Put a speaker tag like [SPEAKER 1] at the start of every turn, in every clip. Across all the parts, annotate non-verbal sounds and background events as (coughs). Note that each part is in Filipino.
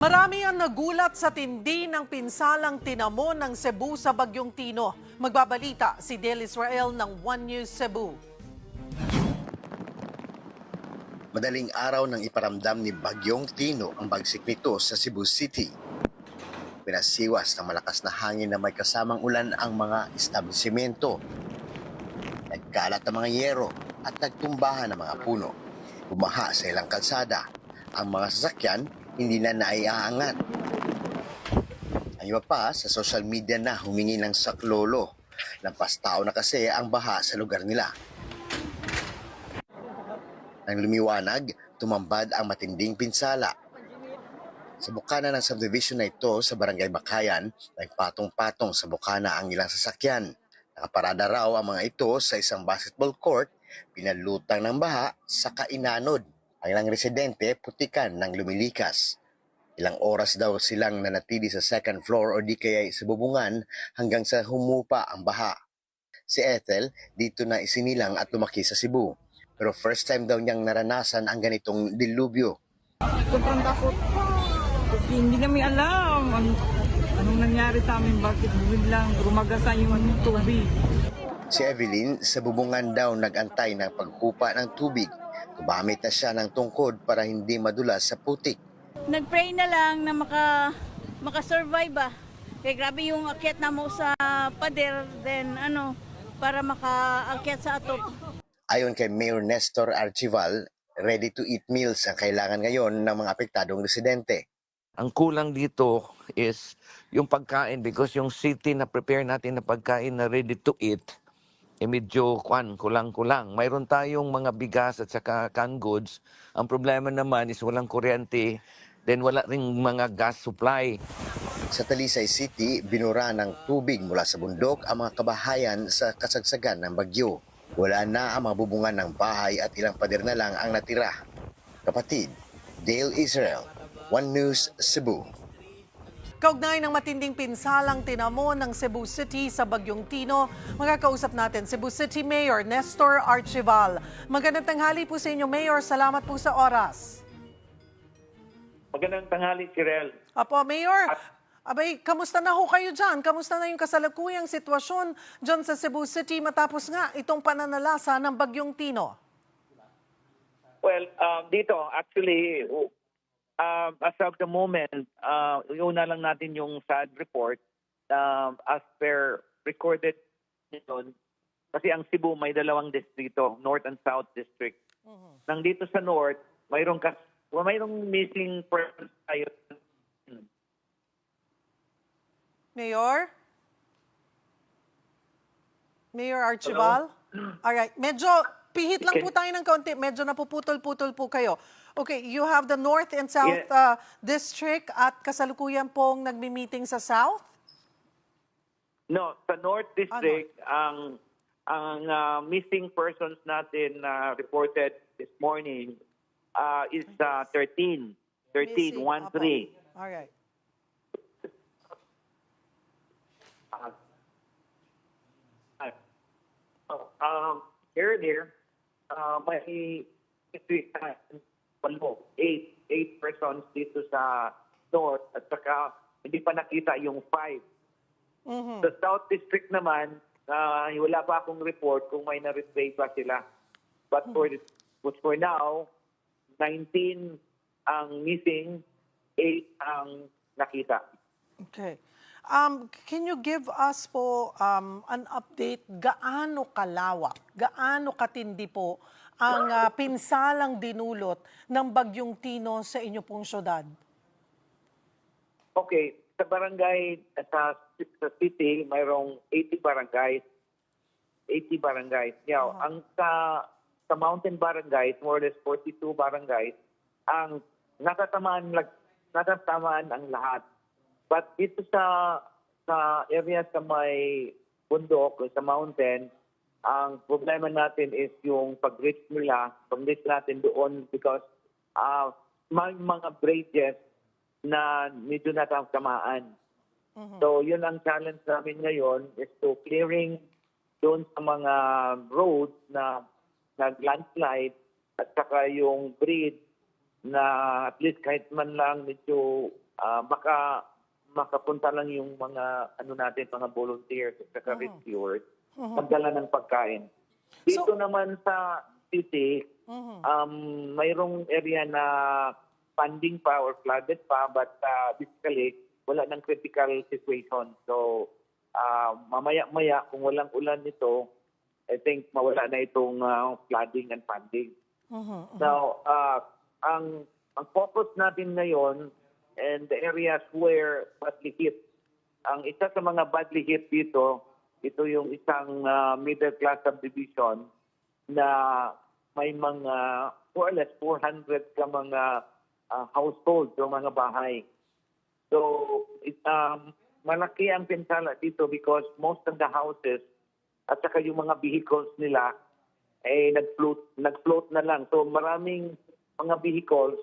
[SPEAKER 1] Marami ang nagulat sa tindi ng pinsalang tinamo ng Cebu sa Bagyong Tino. Magbabalita si Del Israel ng One News Cebu.
[SPEAKER 2] Madaling araw nang iparamdam ni Bagyong Tino ang bagsik nito sa Cebu City. Pinasiwas ng malakas na hangin na may kasamang ulan ang mga establishmento. Nagkalat ang mga yero at nagtumbahan ng mga puno. Bumaha sa ilang kalsada. Ang mga sasakyan hindi na naiaangat. Ang iba pa sa social media na humingi ng saklolo. Lampas tao na kasi ang baha sa lugar nila. Nang lumiwanag, tumambad ang matinding pinsala. Sa bukana ng subdivision na ito sa Barangay Bakayan, nagpatong-patong sa bukana ang ilang sasakyan. Nakaparada raw ang mga ito sa isang basketball court, pinalutang ng baha sa kainanod. Ang ilang residente putikan ng lumilikas. Ilang oras daw silang nanatili sa second floor o di kaya sa bubungan hanggang sa humupa ang baha. Si Ethel dito na isinilang at lumaki sa Cebu. Pero first time daw niyang naranasan ang ganitong dilubyo.
[SPEAKER 3] Sobrang takot pa. Hindi namin alam ano, anong nangyari sa amin, bakit biglang rumagasa yung tubig.
[SPEAKER 2] Si Evelyn sa bubungan daw nagantay ng pagkupa ng tubig. Gumamit na siya ng tungkod para hindi madulas sa putik.
[SPEAKER 4] Nag-pray na lang na maka maka-survive ba. Kaya grabe yung akyat na mo sa pader then ano para maka-akyat sa atop.
[SPEAKER 2] Ayon kay Mayor Nestor Archival, ready-to-eat meals ang kailangan ngayon ng mga apektadong residente.
[SPEAKER 5] Ang kulang dito is yung pagkain because yung city na prepare natin na pagkain na ready to eat, eh medyo kwan, kulang-kulang. Mayroon tayong mga bigas at saka canned goods. Ang problema naman is walang kuryente, then wala ring mga gas supply.
[SPEAKER 2] Sa Talisay City, binura ng tubig mula sa bundok ang mga kabahayan sa kasagsagan ng bagyo. Wala na ang mga bubungan ng bahay at ilang pader na lang ang natira. Kapatid, Dale Israel, One News, Cebu.
[SPEAKER 1] Kaugnay ng matinding pinsalang tinamo ng Cebu City sa Bagyong Tino, magkakausap natin Cebu City Mayor Nestor Archival. Magandang tanghali po sa inyo, Mayor. Salamat po sa oras.
[SPEAKER 6] Magandang tanghali, Kirel.
[SPEAKER 1] Apo, Mayor, abay, kamusta na ho kayo dyan? Kamusta na yung kasalukuyang sitwasyon dyan sa Cebu City matapos nga itong pananalasa ng Bagyong Tino?
[SPEAKER 6] Well, um, dito, actually, um, as of the moment, uh, una lang natin yung sad report. Um, as per recorded yun, kasi ang Cebu may dalawang distrito, North and South District. Nang dito sa North, mayroong, kas, well, mayroong missing persons tayo.
[SPEAKER 1] Mayor? Mayor Archibald? Alright, medyo pihit lang po tayo ng kaunti. Medyo napuputol-putol po kayo. Okay, you have the North and South uh,
[SPEAKER 6] Yeah.
[SPEAKER 1] District at kasalukuyan pong nagmi-meeting sa South?
[SPEAKER 6] No, sa North District, ang ang uh, missing persons natin na reported this morning uh, is uh, 13. 13,
[SPEAKER 1] Missing.
[SPEAKER 6] 1,
[SPEAKER 1] Apo.
[SPEAKER 6] 3.
[SPEAKER 1] Alright.
[SPEAKER 6] Oh, um, earlier, uh, may walo, eight, eight persons dito sa North at saka hindi pa nakita yung five.
[SPEAKER 1] Mhm.
[SPEAKER 6] Sa South District naman, uh, wala pa akong report kung may na-replace pa sila. But for, this, but for now, 19 ang missing, 8 ang nakita.
[SPEAKER 1] Okay. Um, can you give us po um, an update gaano kalawak, gaano katindi po ang uh, pinsalang dinulot ng Bagyong Tino sa inyo pong syudad?
[SPEAKER 6] Okay, sa barangay, sa, sa city, mayroong 80 barangays. 80 barangays. Yeah, ang sa sa mountain barangays, more or less 42 barangays, ang natatamaan natatamaan ang lahat. But dito sa sa area sa may bundok, sa mountain, ang problema natin is yung pag-reach nila, pag-reach natin doon because uh, may mga bridges na medyo natatamaan. So, yun ang challenge namin ngayon is to clearing doon sa mga roads na nag-landslide at saka yung bridge na at least kahit man lang medyo ah, baka makapunta lang yung mga ano natin mga volunteers at saka rescuers magdala ng pagkain. Dito
[SPEAKER 1] So-
[SPEAKER 6] naman sa city,
[SPEAKER 1] Mhm.
[SPEAKER 6] um, mayroong area na funding pa or flooded pa but uh, basically wala ng critical situation. So uh, mamaya-maya kung walang ulan nito, I think mawala na itong uh, flooding and funding.
[SPEAKER 1] Mhm.
[SPEAKER 6] Now, uh, ang ang focus natin ngayon and the areas where badly hit. Ang isa sa mga badly hit dito, ito yung isang uh, middle class subdivision na may mga more or less 400 ka mga uh, households o mga bahay. So, it, um, malaki ang pinsala dito because most of the houses at saka yung mga vehicles nila eh nag-float, nag-float na lang. So maraming mga vehicles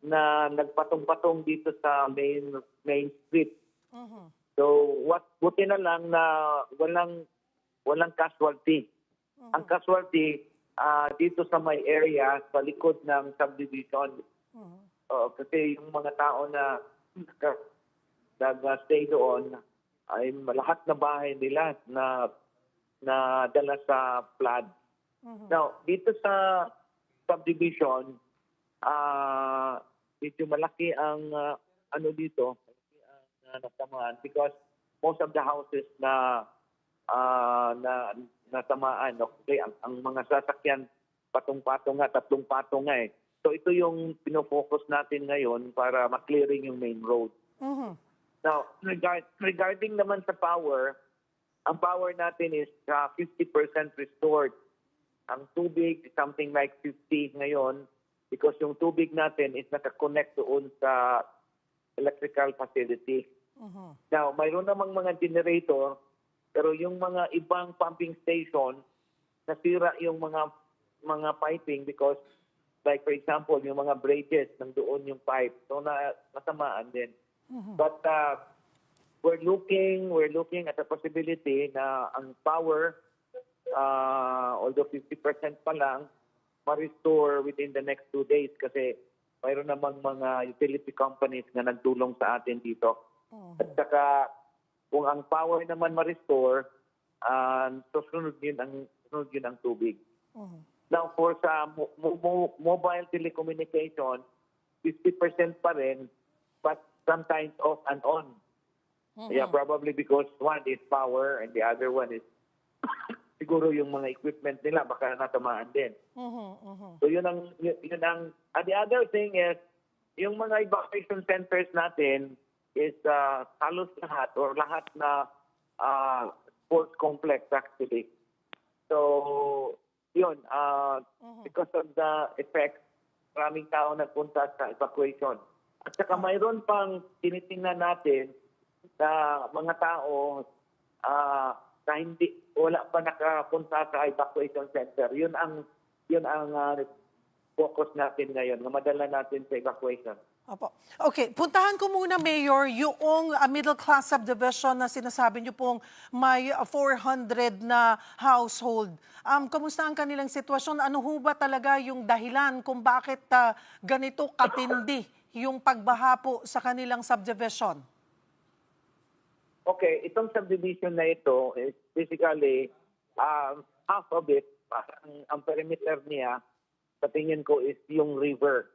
[SPEAKER 6] na nagpatong-patong dito sa main main street.
[SPEAKER 1] Mhm.
[SPEAKER 6] So what buti na lang na walang walang casualty. Ang casualty ah, dito sa may area sa likod ng subdivision.
[SPEAKER 1] Mhm.
[SPEAKER 6] Oo, kasi yung mga tao na nag- nag-stay doon ay lahat na bahay nila na na dala sa flood.
[SPEAKER 1] Mhm.
[SPEAKER 6] Now, dito sa subdivision, ah medyo malaki ang ah, ano dito, uh, natamaan because most of the houses na ah, na natamaan, okay, ang, ang mga sasakyan patong-patong nga, tatlong patong nga eh. So ito yung pinofocus natin ngayon para maklearing yung main road.
[SPEAKER 1] Mhm.
[SPEAKER 6] Now, regard, regarding naman sa power, ang power natin is uh, 50% restored. Ang tubig, something like 50 ngayon because yung tubig natin is nakakonect doon sa electrical facility.
[SPEAKER 1] Mhm.
[SPEAKER 6] Now, mayroon namang mga generator, pero yung mga ibang pumping station, nasira yung mga mga piping because like for example, yung mga bridges, nandoon yung pipe. So, na, natamaan din. But uh, we're looking, we're looking at the possibility na ang power, uh, although 50% pa lang, ma-restore within the next two days kasi mayroon namang mga utility companies na nagtulong sa atin dito. At saka, kung ang power naman ma-restore, uh, susunod yun ang, susunod yun ang tubig.
[SPEAKER 1] Mhm.
[SPEAKER 6] Now, for sa mo- mo- mobile telecommunication, 50% pa rin, but sometimes off and on. Yeah, probably because one is power and the other one is (coughs) siguro yung mga equipment nila baka natamaan din.
[SPEAKER 1] Mhm. Mhm.
[SPEAKER 6] So yun ang yun, yun ang and the other thing is yung mga evacuation centers natin is uh, halos lahat or lahat na uh, sports complex actually. So yun uh, because of the effect maraming tao nagpunta sa evacuation. At saka mayroon pang tinitingnan natin na mga tao ah na hindi wala pa nakapunta sa evacuation center. Yun ang yun ang ah, focus natin ngayon, na madala natin sa evacuation.
[SPEAKER 1] Opo. Okay, puntahan ko muna, Mayor, yung uh, middle class subdivision na sinasabi niyo pong may uh, 400 na household. Um, kamusta ang kanilang sitwasyon? Ano ho ba talaga yung dahilan kung bakit uh, ganito katindi yung pagbaha po sa kanilang subdivision?
[SPEAKER 6] Okay, itong subdivision na ito is basically um, half of it, parang ang perimeter niya, sa tingin ko is yung river.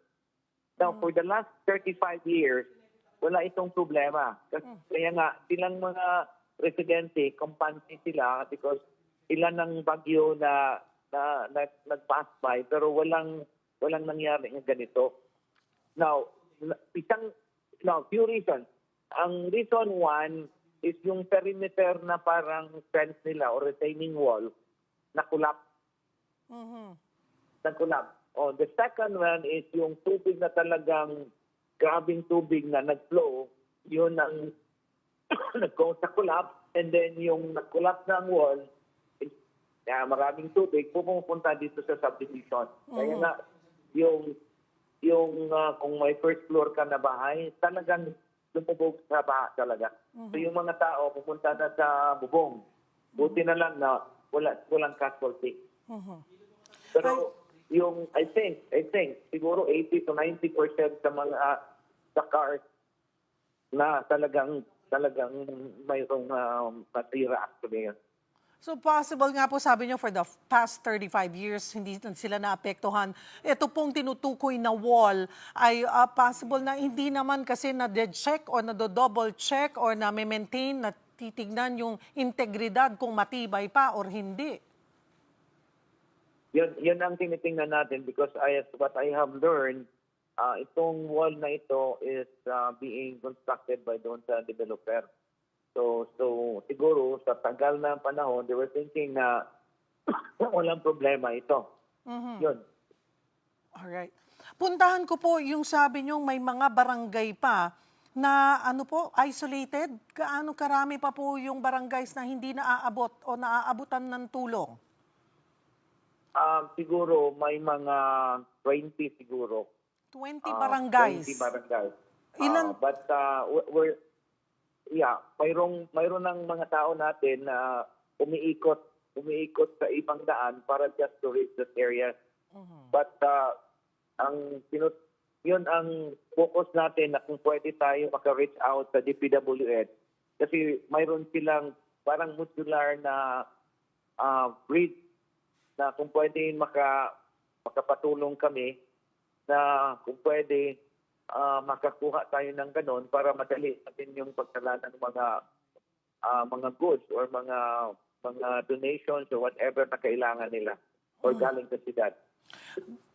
[SPEAKER 6] Now, for the last 35 years, wala itong problema. Kasi kaya nga, silang mga residente, kampante sila because ilan ng bagyo na, na, na nag-pass by pero walang walang nangyari ng ganito. Now, na- isang now, few reasons. Ang reason one is yung perimeter na parang fence nila or retaining wall na kulap
[SPEAKER 1] Mhm.
[SPEAKER 6] nagkulap. Oh, the second one is yung tubig na talagang grabing tubig na nag-flow, yun ang (coughs) nag-cause sa collapse and then yung nag-collapse ng wall, is, yeah, maraming tubig pumupunta dito sa subdivision. Kaya nga yung yung ah, kung may first floor ka na bahay, talagang lumubog sa baha talaga. So yung mga tao pupunta na sa bubong. Buti na lang na wala walang casualty.
[SPEAKER 1] Mhm.
[SPEAKER 6] Pero yung I think I think siguro 80 to 90% sa mga uh, sa cars na talagang talagang mayroong uh, matira actually.
[SPEAKER 1] So possible nga po sabi niyo for the past 35 years hindi sila naapektuhan. Ito pong tinutukoy na wall ay ah, possible na hindi naman kasi na check or na double check or na maintain na titignan yung integridad kung matibay pa or hindi.
[SPEAKER 6] Yun, yun ang tinitingnan natin because I, what I have learned, uh, itong wall na ito is uh, being constructed by doon sa developer. So, so siguro sa tagal na panahon, they were thinking na (coughs) walang problema ito. Yun.
[SPEAKER 1] Alright. Puntahan ko po yung sabi niyong may mga barangay pa na ano po, isolated. Gaano karami pa po yung barangays na hindi naaabot o naaabutan ng tulong?
[SPEAKER 6] Um, siguro may mga 20 siguro.
[SPEAKER 1] 20
[SPEAKER 6] Ah,
[SPEAKER 1] barangays.
[SPEAKER 6] 20 barangays.
[SPEAKER 1] Ilan-
[SPEAKER 6] Ah, but uh, we're- yeah, mayroong, mayroon ng mga tao natin na umiikot, umiikot sa ibang daan para just to reach that area. But uh, ang pinut yun ang focus natin na kung pwede tayo maka-reach out sa DPWH kasi mayroon silang parang modular na uh, bridge na kung pwede maka makapatulong kami na kung pwede ah, makakuha tayo ng ganon para madali natin yung pagdala ng mga ah, mga goods or mga mga donations or whatever na kailangan nila or galing sa siyudad.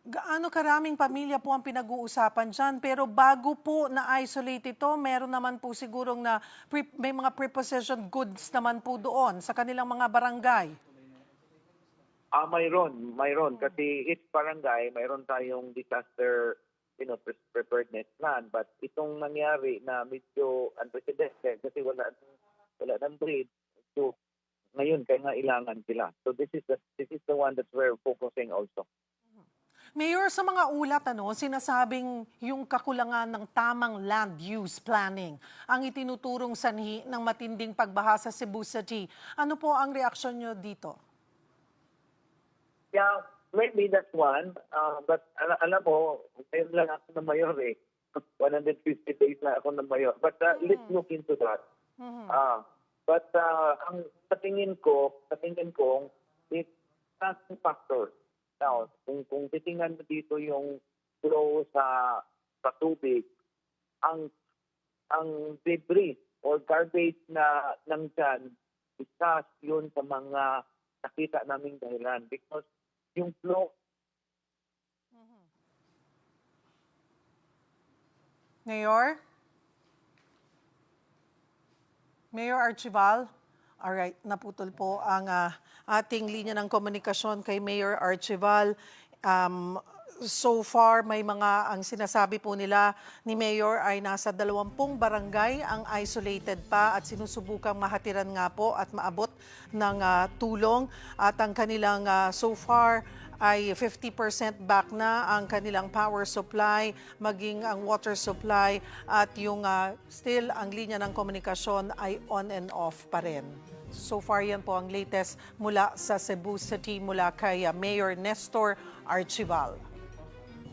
[SPEAKER 1] Gaano karaming pamilya po ang pinag-uusapan dyan? Pero bago po na-isolate ito, meron naman po sigurong na pre- may mga prepossession goods naman po doon sa kanilang mga barangay.
[SPEAKER 6] Ah, mayroon, mayroon kasi each barangay mayroon tayong disaster you know, pre- preparedness plan but itong nangyari na medyo unprecedented kasi wala wala nang breed so ngayon kaya nga ilangan sila. So this is the this is the one that we're focusing also.
[SPEAKER 1] Mayor, sa mga ulat, ano, sinasabing yung kakulangan ng tamang land use planning ang itinuturong sanhi ng matinding pagbaha sa Cebu City. Ano po ang reaksyon nyo dito?
[SPEAKER 6] Yeah, maybe that's one. Uh, but al- alam mo, ngayon lang ako na mayor eh. (laughs) 150 days na ako na mayor. But uh, let's look into that. Ah, but uh, ang sa tingin ko, sa tingin ko, it's not a factor. Now, kung, kung titingnan mo dito yung flow sa sa tubig, ang ang debris or garbage na nandyan, isa yun sa mga nakita naming dahilan because yung flow
[SPEAKER 1] Mayor? Mayor Archival? Alright, naputol po ang ah, ating linya ng komunikasyon kay Mayor Archival. Um, so far, may mga, ang sinasabi po nila ni Mayor ay nasa 20 barangay ang isolated pa at sinusubukang mahatiran nga po at maabot ng ah, tulong. At ang kanilang ah, so far ay 50% back na ang kanilang power supply, maging ang water supply at yung ah, still ang linya ng komunikasyon ay on and off pa rin. So far yan po ang latest mula sa Cebu City mula kay Mayor Nestor Archival.